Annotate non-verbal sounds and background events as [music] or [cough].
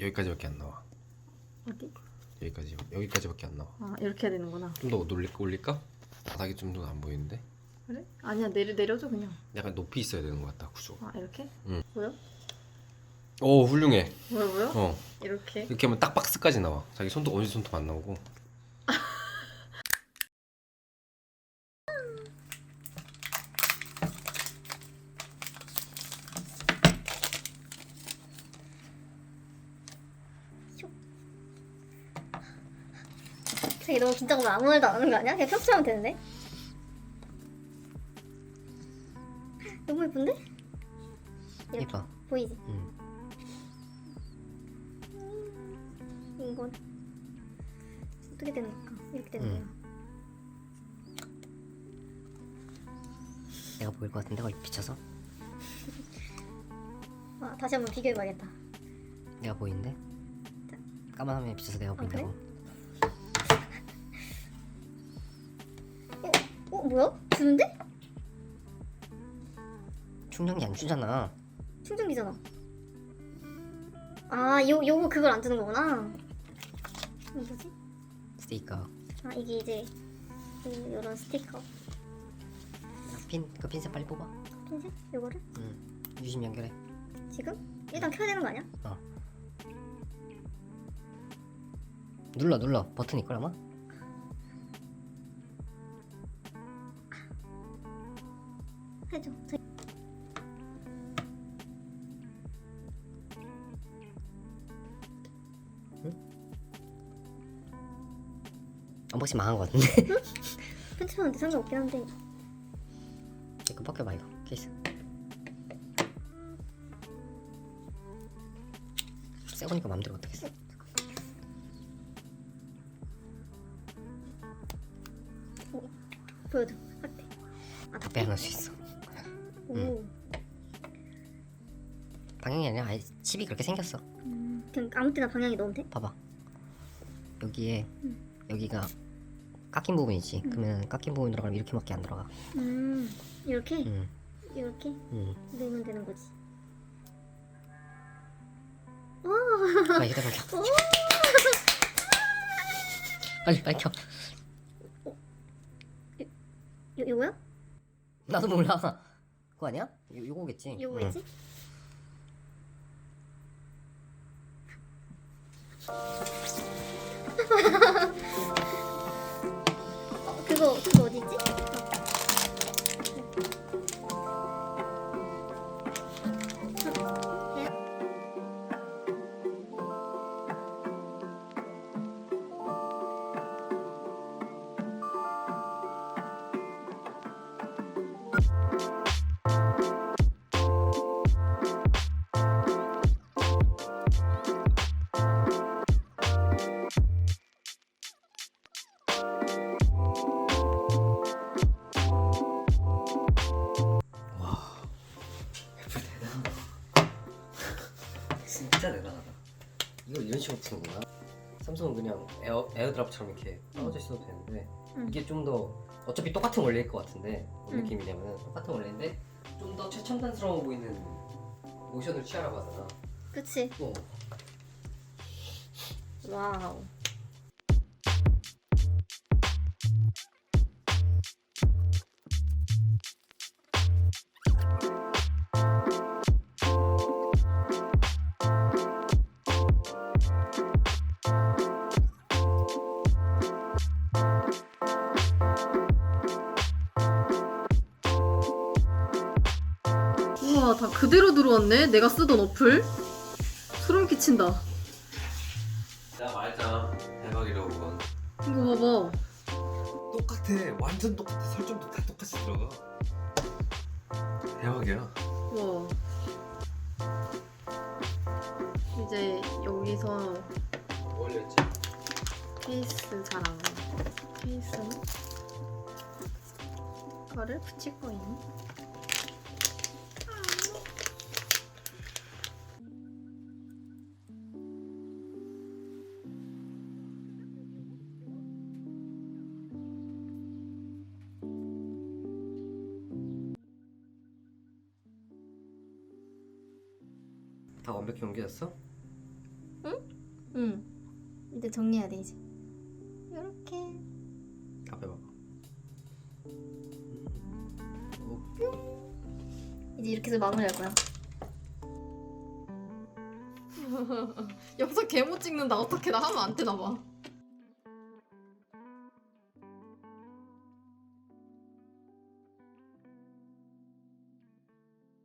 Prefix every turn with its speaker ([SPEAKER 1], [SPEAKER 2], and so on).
[SPEAKER 1] 여기까지밖에 안 나와.
[SPEAKER 2] 어디?
[SPEAKER 1] 여기까지 여기까지밖에 안 나와.
[SPEAKER 2] 아 이렇게 해야 되는구나.
[SPEAKER 1] 좀 더 올릴까? 올릴까? 바닥이 좀 더 안 보이는데.
[SPEAKER 2] 그래? 아니야 내려 내려줘 그냥.
[SPEAKER 1] 약간 높이 있어야 되는 것 같다 구조가.
[SPEAKER 2] 아 이렇게?
[SPEAKER 1] 응.
[SPEAKER 2] 보여?
[SPEAKER 1] 오 훌륭해.
[SPEAKER 2] 뭐야 뭐야?
[SPEAKER 1] 어
[SPEAKER 2] 이렇게.
[SPEAKER 1] 이렇게 하면 딱 박스까지 나와. 자기 손톱 어디 손톱 안 나오고. [laughs]
[SPEAKER 3] 되게 너무 긴장하면 아무 말도 안 하는 거 아니야? 그냥 평소처럼 하면 되는데? 너무 예쁜데? 이렇게
[SPEAKER 4] 예뻐.
[SPEAKER 3] 보이지?
[SPEAKER 4] 응.
[SPEAKER 3] 음, 이건 어떻게 되는 걸까? 이렇게 되는
[SPEAKER 4] 응.
[SPEAKER 3] 거야.
[SPEAKER 4] 내가 보일 것 같은데 거기 비쳐서
[SPEAKER 3] 아, 다시 한번 비교해봐야겠다.
[SPEAKER 4] 내가 보이는데 까만 화면에 비쳐서 내가
[SPEAKER 3] 그래?
[SPEAKER 4] 보인다고.
[SPEAKER 3] 어 뭐야? 주는데?
[SPEAKER 4] 충전기 안 주잖아.
[SPEAKER 3] 충전기잖아. 아, 요 요거 그걸 안 주는 거구나. 이거 뭐지?
[SPEAKER 4] 스티커.
[SPEAKER 3] 아 이게 이제 그 요런 스티커
[SPEAKER 4] 핀, 그 핀셋 빨리 뽑아.
[SPEAKER 3] 핀셋 요거를
[SPEAKER 4] 응. 유심 연결해.
[SPEAKER 3] 지금 일단 켜야 되는 거 아니야?
[SPEAKER 4] 눌러 눌러 버튼 있걸 아마?
[SPEAKER 3] 해줘. 저-
[SPEAKER 4] 언박싱 망한 것 같은데. [laughs]
[SPEAKER 3] 편집하는데 상관없긴 한데
[SPEAKER 4] 이거 벗겨봐 이거 케이스. 새 거니까 맘대로 어떻겠어.
[SPEAKER 3] 보여줘. 확대.
[SPEAKER 4] 다 빼놓을 수 있어.
[SPEAKER 3] 오.
[SPEAKER 4] 응. 방향이 아니라 아예 칩이 그렇게 생겼어.
[SPEAKER 3] 음, 그냥 아무 때나 방향이 넣으면 돼?
[SPEAKER 4] 봐봐. 여기에
[SPEAKER 3] 응.
[SPEAKER 4] 여기가 깎인 부분이지. 그러면 깎인 부분 들어가면 이렇게밖에 안 들어가.
[SPEAKER 3] 음, 이렇게
[SPEAKER 4] 응.
[SPEAKER 3] 이렇게
[SPEAKER 4] 응.
[SPEAKER 3] 넣으면 되는 거지.
[SPEAKER 4] 빨리 휴대폰 켜. 빨리 빨리 켜.
[SPEAKER 3] 요 요거야?
[SPEAKER 4] 나도 몰라. 그거 아니야? 요, 요거겠지. 응.
[SPEAKER 3] 요거겠지? [laughs]
[SPEAKER 4] 진짜 대단하다. 이걸 이런 식으로 푸는 거야? 삼성은 그냥 에어 에어드랍처럼 이렇게 떨어져 있어도 되는데
[SPEAKER 3] 응.
[SPEAKER 4] 이게 좀 더 어차피 똑같은 원리일 것 같은데 뭔
[SPEAKER 3] 응.
[SPEAKER 4] 느낌이냐면 똑같은 원리인데 좀 더 최첨단스러워 보이는 모션을 취하라고 하잖아.
[SPEAKER 3] 그치?
[SPEAKER 4] 어.
[SPEAKER 2] 와우. 와 다 그대로 들어왔네. 내가 쓰던 어플. 소름 끼친다.
[SPEAKER 1] 내가 말했잖아 대박이라고 그건.
[SPEAKER 2] 이거
[SPEAKER 1] 똑같아 완전 똑같아 설정도 다 똑같이 들어가. 대박이야.
[SPEAKER 2] 봐봐. 와. 이제 여기서
[SPEAKER 1] 올렸지.
[SPEAKER 2] 케이스 자랑. 케이스는 거를 붙일 거예요.
[SPEAKER 4] 다 완벽히 옮겨졌어?
[SPEAKER 3] 응? 응. 이제 정리해야 돼 이제. 이렇게.
[SPEAKER 4] 앞에 봐봐. 오,
[SPEAKER 3] 이제 이렇게 해서 마무리할 거야. [laughs]
[SPEAKER 2] 영상 개못 찍는다. 어떻게 나 하면 안 되나 봐.